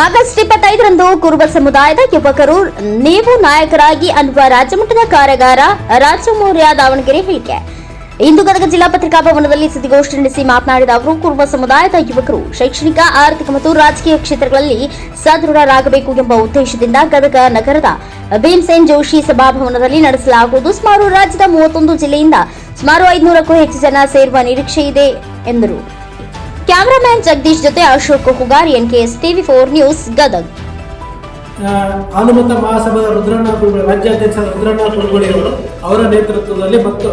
August ಇಪ್ಪತ್ತೈದರಂದು ಕುರುಬ ಸಮುದಾಯದ ಯುವಕರು, ನೀವು ನಾಯಕರಾಗಿ ಅನ್ನುವ ರಾಜ್ಯಮಟ್ಟದ ಕಾರ್ಯಾಗಾರ ರಾಜಮೌರ್ಯ ದಾವಣಗೆರೆ ಹೇಳಿಕೆ. ಇಂದು ಗದಗ ಜಿಲ್ಲಾ ಪತ್ರಿಕಾ ಭವನದಲ್ಲಿ ಸುದ್ದಿಗೋಷ್ಠಿ ನಡೆಸಿ ಮಾತನಾಡಿದ ಅವರು, ಕುರುಬ ಸಮುದಾಯದ ಯುವಕರು ಶೈಕ್ಷಣಿಕ, ಆರ್ಥಿಕ ಮತ್ತು ರಾಜಕೀಯ ಕ್ಷೇತ್ರಗಳಲ್ಲಿ ಸದೃಢರಾಗಬೇಕು ಎಂಬ ಉದ್ದೇಶದಿಂದ ಗದಗ ನಗರದ ಭೀಮಸೇನ್ ಜೋಶಿ ಸಭಾಭವನದಲ್ಲಿ ನಡೆಸಲಾಗುವುದು. ಸುಮಾರು ರಾಜ್ಯದ ಮೂವತ್ತೊಂದು ಜಿಲ್ಲೆಯಿಂದ ಸುಮಾರು ಐದುನೂರಕ್ಕೂ ಹೆಚ್ಚು ಜನ ಸೇರುವ ನಿರೀಕ್ಷೆ ಇದೆ, ಎಂದರು. ಕ್ಯಾಮರಾಮ್ಯಾನ್ ಜಗದೀಶ್ ಜೊತೆ Ashok Hugar NKS TV four news, Gadag. Hanumantha Mahasabha Rudranna Kurubali ರಾಜ್ಯಾಧ್ಯಕ್ಷ ರುದ್ರಣ್ಣ ಕುರುಬಳಿಯವರು ಅವರ ನೇತೃತ್ವದಲ್ಲಿ ಮತ್ತು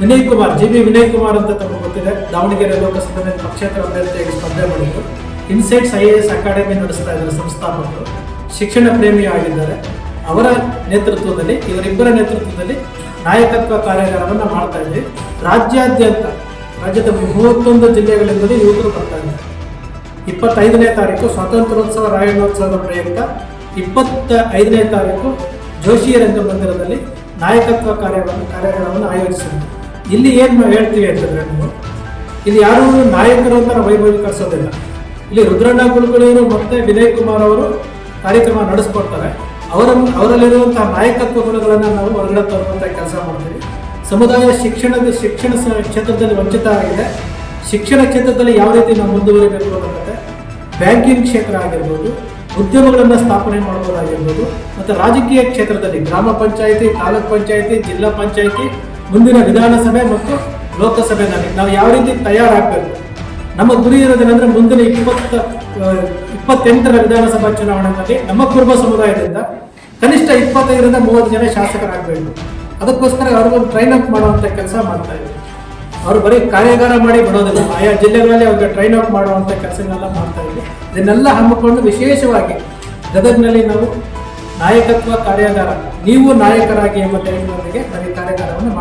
ವಿನಯ್ ಕುಮಾರ್ ಜಿ ಬಿ ವಿನಯ್ ಕುಮಾರ್ ಅಂತ ತಮಗೆ ಗೊತ್ತಿದೆ. ದಾವಣಗೆರೆ ಲೋಕಸಭೆ ಪಕ್ಷೇತರ ಅಭ್ಯರ್ಥಿಯಾಗಿ ಸ್ಪರ್ಧೆ ಮಾಡಿದ್ದು insights I A S academy ನಡೆಸ್ತಾ ಇದ್ದಾರೆ ಸಂಸ್ಥಾಪಕರು. ಶಿಕ್ಷಣ ಪ್ರೇಮಿ ಆಗಿದ್ದಾರೆ. ಅವರ ನೇತೃತ್ವದಲ್ಲಿ, ಇವರಿಬ್ಬರ ನೇತೃತ್ವದಲ್ಲಿ ನಾಯಕತ್ವ ಕಾರ್ಯಾಗಾರವನ್ನು ಮಾಡ್ತಾ ಇದ್ದೀವಿ ರಾಜ್ಯಾದ್ಯಂತ ರಾಜ್ಯದ ಮೂವತ್ತೊಂದು ಜಿಲ್ಲೆಗಳಿಂದಲೂ ಯುವಕರು ಬರ್ತಾ ಇದ್ದಾರೆ. ಇಪ್ಪತ್ತೈದನೇ ತಾರೀಕು ಸ್ವಾತಂತ್ರ್ಯೋತ್ಸವ ರಾಯಣೋತ್ಸವದ ಪ್ರಯುಕ್ತ ಇಪ್ಪತ್ತ ಐದನೇ ತಾರೀಕು ಜೋಶಿ ರಂಗಮಂದಿರದಲ್ಲಿ ನಾಯಕತ್ವ ಕಾರ್ಯವನ್ನು ಕಾರ್ಯಕ್ರಮವನ್ನು ಆಯೋಜಿಸಿದ್ವಿ ಇಲ್ಲಿ ಏನು ಹೇಳ್ತೀವಿ ಅಂತಂದರೆ ನಾವು ಇಲ್ಲಿ ಯಾರೂ ನಾಯಕರು ಅಂತ ನಾವು ವೈಭವೀಕರಿಸೋದಿಲ್ಲ ಇಲ್ಲಿ ರುದ್ರಣ್ಣ ಕುಲಕರ್ಣಿಯವರು ಮತ್ತೆ ವಿನಯ್ ಕುಮಾರ್ ಅವರು ಕಾರ್ಯಕ್ರಮ ನಡೆಸ್ಕೊಡ್ತಾರೆ. ಅವರ ಅವರಲ್ಲಿರುವಂಥ ನಾಯಕತ್ವ ಗುಣಗಳನ್ನು ನಾವು ಹೊರಗಡೆ ತರುವಂಥ ಕೆಲಸ ಮಾಡ್ತೀವಿ. ಸಮುದಾಯ ಶಿಕ್ಷಣದ ಶಿಕ್ಷಣ ಕ್ಷೇತ್ರದಲ್ಲಿ ವಂಚಿತ ಆಗಿದೆ. ಶಿಕ್ಷಣ ಕ್ಷೇತ್ರದಲ್ಲಿ ಯಾವ ರೀತಿ ನಾವು ಮುಂದುವರಿಬೇಕು ಅನ್ನೋದಕ್ಕೆ ಬ್ಯಾಂಕಿಂಗ್ ಕ್ಷೇತ್ರ ಆಗಿರ್ಬೋದು, ಉದ್ಯಮಗಳನ್ನು ಸ್ಥಾಪನೆ ಮಾಡೋದಾಗಿರ್ಬೋದು ಮತ್ತು ರಾಜಕೀಯ ಕ್ಷೇತ್ರದಲ್ಲಿ ಗ್ರಾಮ ಪಂಚಾಯಿತಿ, ತಾಲೂಕ್ ಪಂಚಾಯಿತಿ, ಜಿಲ್ಲಾ ಪಂಚಾಯಿತಿ, ಮುಂದಿನ ವಿಧಾನಸಭೆ ಮತ್ತು ಲೋಕಸಭೆನಲ್ಲಿ ನಾವು ಯಾವ ರೀತಿ ತಯಾರಾಗಬೇಕು? ನಮ್ಮ ಗುರಿ ಏನಂದ್ರೆ ಮುಂದಿನ ಇಪ್ಪತ್ತ ಇಪ್ಪತ್ತೆಂಟರ ವಿಧಾನಸಭಾ ಚುನಾವಣೆಯಲ್ಲಿ ನಮ್ಮ ಕುರುಬ ಸಮುದಾಯದಿಂದ ಕನಿಷ್ಠ ಇಪ್ಪತ್ತೈದರಿಂದ ಮೂವತ್ತು ಜನ ಶಾಸಕರಾಗಬೇಕು. ಅದಕ್ಕೋಸ್ಕರ ಅವ್ರಿಗೊಂದು ಟ್ರೈನ್ ಅಪ್ ಮಾಡುವಂಥ ಕೆಲಸ ಮಾಡ್ತಾ ಇದ್ದೀವಿ ಅವರು ಬರೀ ಕಾರ್ಯಾಗಾರ ಮಾಡಿ ಬಿಡೋದಿಲ್ಲ ಆಯಾ ಜಿಲ್ಲೆಗಳಲ್ಲಿ ಅವ್ರಿಗೆ ಟ್ರೈನ್ ಅಪ್ ಮಾಡುವಂಥ ಕೆಲಸಗಳನ್ನೆಲ್ಲ ಮಾಡ್ತಾ ಇದ್ವಿ ಇದನ್ನೆಲ್ಲ ಹಮ್ಮಿಕೊಂಡು ವಿಶೇಷವಾಗಿ ಗದಗ್ನಲ್ಲಿ ನಾವು ನಾಯಕತ್ವ ಕಾರ್ಯಾಗಾರ, ನೀವು ನಾಯಕರಾಗಿ ಎಂಬ ಟೈಮ್ನೊಂದಿಗೆ ನಾವು ಕಾರ್ಯಾಗಾರವನ್ನು